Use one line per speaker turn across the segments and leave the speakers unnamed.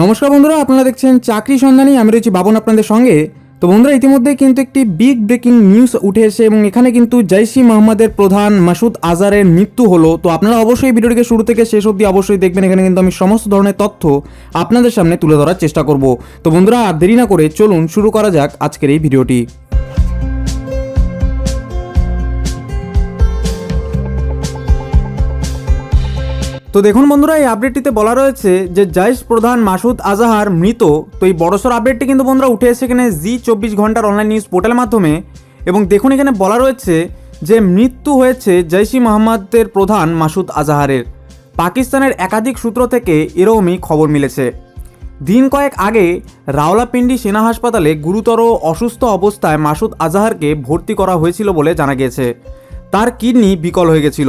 নমস্কার বন্ধুরা, আপনারা দেখছেন চাকরি সন্ধানী। আমি রয়েছি বাবন আপনাদের সঙ্গে। তো বন্ধুরা ইতিমধ্যে কিন্তু একটি বিগ ব্রেকিং নিউজ উঠে এসে এবং এখানে কিন্তু জয়সি মোহাম্মদের প্রধান মাসুদ আজারের মৃত্যু হলো। তো আপনারা অবশ্যই ভিডিওটিকে শুরু থেকে শেষ অবধি অবশ্যই দেখবেন। এখানে কিন্তু আমি সমস্ত ধরনের তথ্য আপনাদের সামনে তুলে ধরার চেষ্টা করব। তো বন্ধুরা, আর দেরি না করে চলুন শুরু করা যাক আজকের এই ভিডিওটি। তো দেখুন বন্ধুরা, এই আপডেটটিতে বলা রয়েছে যে জাইশ প্রধান মাসুদ আজাহার মৃত। তো এই বড়সড় আপডেটটি কিন্তু বন্ধুরা উঠে এসে এখানে জি চব্বিশ ঘণ্টার অনলাইন নিউজ পোর্টালের মাধ্যমে। এবং দেখুন এখানে বলা রয়েছে যে মৃত্যু হয়েছে জৈশি মোহাম্মদের প্রধান মাসুদ আজাহারের। পাকিস্তানের একাধিক সূত্র থেকে এরকমই খবর মিলেছে। দিন কয়েক আগে রাওলাপিন্ডি সেনা হাসপাতালে গুরুতর অসুস্থ অবস্থায় মাসুদ আজাহারকে ভর্তি করা হয়েছিল বলে জানা গিয়েছে। তার কিডনি বিকল হয়ে গেছিল।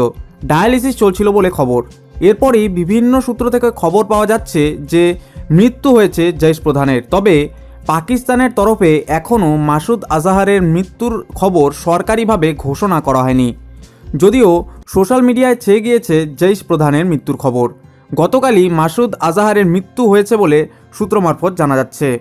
ডায়ালিসিস চলছিল বলে খবর। এরপরই বিভিন্ন সূত্র থেকে খবর পাওয়া যাচ্ছে যে মৃত্যু হয়েছে জৈশ প্রধানের। তবে পাকিস্তানের তরফে এখনও মাসুদ আজাহারের মৃত্যুর খবর সরকারিভাবে ঘোষণা করা হয়নি। যদিও সোশ্যাল মিডিয়ায় ছেয়ে গিয়েছে জৈশ প্রধানের মৃত্যুর খবর। গতকালই মাসুদ আজাহারের মৃত্যু হয়েছে বলে সূত্র মারফত জানা যাচ্ছে।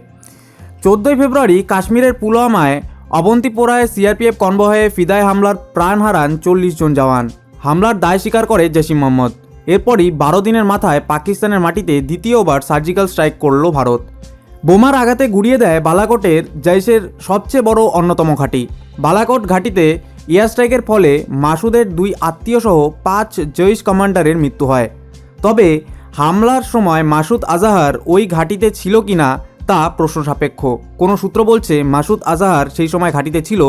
চোদ্দোই ফেব্রুয়ারি কাশ্মীরের পুলওয়ামায় অবন্তিপোরায় সিআরপিএফ কনভয়ে ফিদায় হামলার প্রাণ হারান চল্লিশ জন জওয়ান। হামলার দায় স্বীকার করে জেসিম মোহাম্মদ। এরপরই বারো দিনের মাথায় পাকিস্তানের মাটিতে দ্বিতীয়বার সার্জিক্যাল স্ট্রাইক করল ভারত। বোমার আঘাতে গুড়িয়ে দেয় বালাকোটের জৈশের সবচেয়ে বড় অন্যতম ঘাঁটি। বালাকোট ঘাঁটিতে এয়ার স্ট্রাইকের ফলে মাসুদের দুই আত্মীয়সহ পাঁচ জৈশ কমান্ডারের মৃত্যু হয়। তবে হামলার সময় মাসুদ আজাহার ওই ঘাঁটিতে ছিল কিনা তা প্রশ্ন সাপেক্ষ। কোনো সূত্র বলছে, মাসুদ আজাহার সেই সময় ঘাঁটিতে ছিল,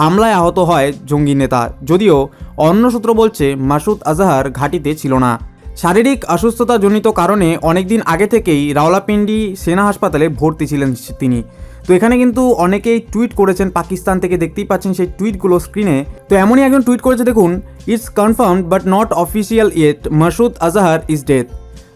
হামলায় আহত হয় জঙ্গি নেতা। যদিও অন্য সূত্র বলছে, মাসুদ আজাহার ঘাঁটিতে ছিল না। শারীরিক অসুস্থতাজনিত কারণে অনেকদিন আগে থেকেই রাওলাপিন্ডি সেনা হাসপাতালে ভর্তি ছিলেন তিনি। তো এখানে কিন্তু অনেকেই টুইট করেছেন, পাকিস্তান থেকে দেখতেই পাচ্ছেন সেই টুইটগুলো স্ক্রিনে। তো এমনই একজন টুইট করেছে, দেখুন it's confirmed but not official yet Masood Azhar is death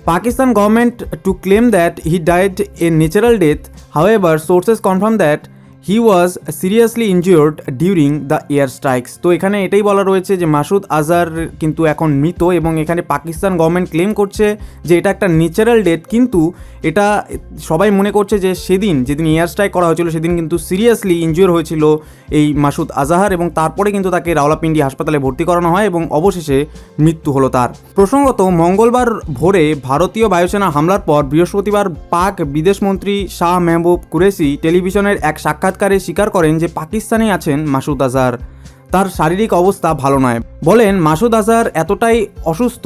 Pakistan government to claim that he died a natural death. However, sources confirm that he was seriously injured during the air strikes তো এখানে এটাই বলা রয়েছে যে মাসুদ আজহার কিন্তু এখন মৃত এবং এখানে পাকিস্তান গভর্নমেন্ট ক্লেম করছে যে এটা একটা ন্যাচারাল ডেথ কিন্তু এটা সবাই মনে করছে যে সেদিন যেদিন এয়ার স্ট্রাইক করা হয়েছিল, সেদিন কিন্তু সিরিয়াসলি ইনজিওর হয়েছিল এই মাসুদ আজাহার এবং তারপরে কিন্তু তাকে রাওলাপিন্ডি হাসপাতালে ভর্তি করানো হয় এবং অবশেষে মৃত্যু হলো তার। প্রসঙ্গত, মঙ্গলবার ভোরে ভারতীয় বায়ুসেনা হামলার পর বৃহস্পতিবার পাক বিদেশমন্ত্রী শাহ মেহবুব কুরেশি টেলিভিশনের এক সাক্ষাৎকারে স্বীকার করেন যে পাকিস্তানে আছেন মাসুদ আজহার। তার শারীরিক অবস্থা ভালো নয়। বলেন, মাসুদ আজহার এতটাই অসুস্থ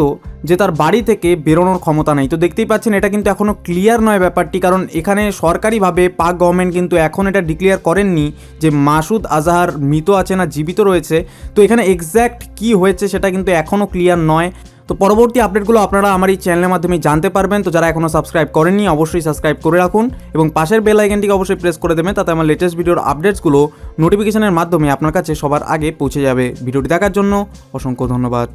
যে তার বাড়ি থেকে বেরোনোর ক্ষমতা নেই। তো দেখতেই পাচ্ছেন, এটা কিন্তু এখনও ক্লিয়ার নয় ব্যাপারটি, কারণ এখানে সরকারিভাবে পাক গভর্নমেন্ট কিন্তু এখন এটা ডিক্লিয়ার করেননি যে মাসুদ আজহার মৃত আছে না, জীবিত রয়েছে। তো এখানে এক্স্যাক্ট কি হয়েছে সেটা কিন্তু এখনও ক্লিয়ার নয়। তো পরবর্তী আপডেটগুলো আপনারা আমার এই চ্যানেলের মাধ্যমে জানতে পারবেন। তো যারা এখনও সাবস্ক্রাইব করেননি, অবশ্যই সাবস্ক্রাইব করে রাখুন এবং পাশের বেল আইকনটিকে অবশ্যই প্রেস করে দেবেন, তাতে আমার লেটেস্ট ভিডিওর আপডেটসগুলো নোটিফিকেশনের মাধ্যমে আপনার কাছে সবার আগে পৌঁছে যাবে। ভিডিওটি দেখার জন্য অসংখ্য ধন্যবাদ।